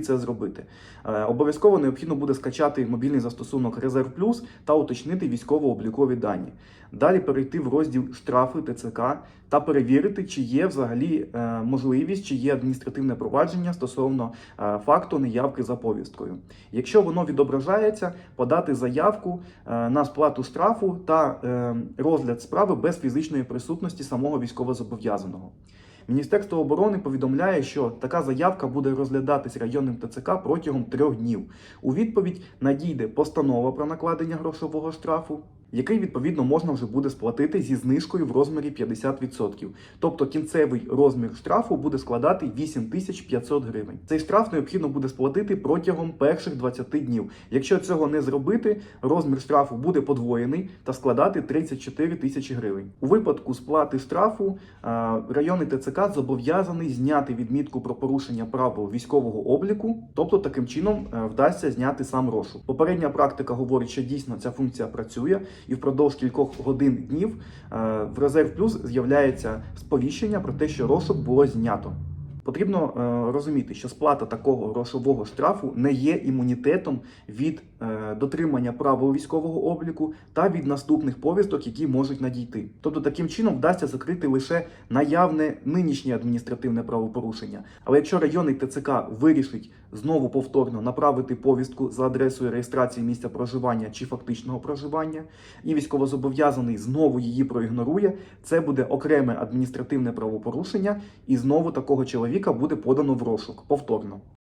це зробити. Е, Обов'язково необхідно буде скачати мобільний застосунок Резерв Плюс та уточнити військово-облікові дані. Далі перейти в розділ штрафи ТЦК та перевірити, чи є взагалі е, можливість, чи є адміністративне провадження стосовно е, факту неявки за повісткою. Якщо воно відображається, подати заявку на сплату штрафу та розгляд справи без фізичної присутності самого військовозобов'язаного. Міністерство оборони повідомляє, що така заявка буде розглядатись районним ТЦК протягом трьох днів. У відповідь надійде постанова про накладення грошового штрафу, який відповідно можна вже буде сплатити зі знижкою в розмірі 50%. Тобто кінцевий розмір штрафу буде складати 8500 гривень. Цей штраф необхідно буде сплатити протягом перших 20 днів. Якщо цього не зробити, розмір штрафу буде подвоєний та складати 34 тисячі гривень. У випадку сплати штрафу районний ТЦК зобов'язаний зняти відмітку про порушення правил військового обліку, тобто таким чином е, вдасться зняти сам розшук. Попередня практика говорить, що дійсно ця функція працює, і впродовж кількох годин днів е, в резерв плюс з'являється сповіщення про те, що розшук було знято. Потрібно е, розуміти, що сплата такого грошового штрафу не є імунітетом від дотримання правил військового обліку та від наступних повісток, які можуть надійти. Тобто таким чином вдасться закрити лише наявне нинішнє адміністративне правопорушення. Але якщо районний ТЦК вирішить знову повторно направити повістку за адресою реєстрації місця проживання чи фактичного проживання, і військовозобов'язаний знову її проігнорує, це буде окреме адміністративне правопорушення, і знову такого чоловіка буде подано в розшук повторно.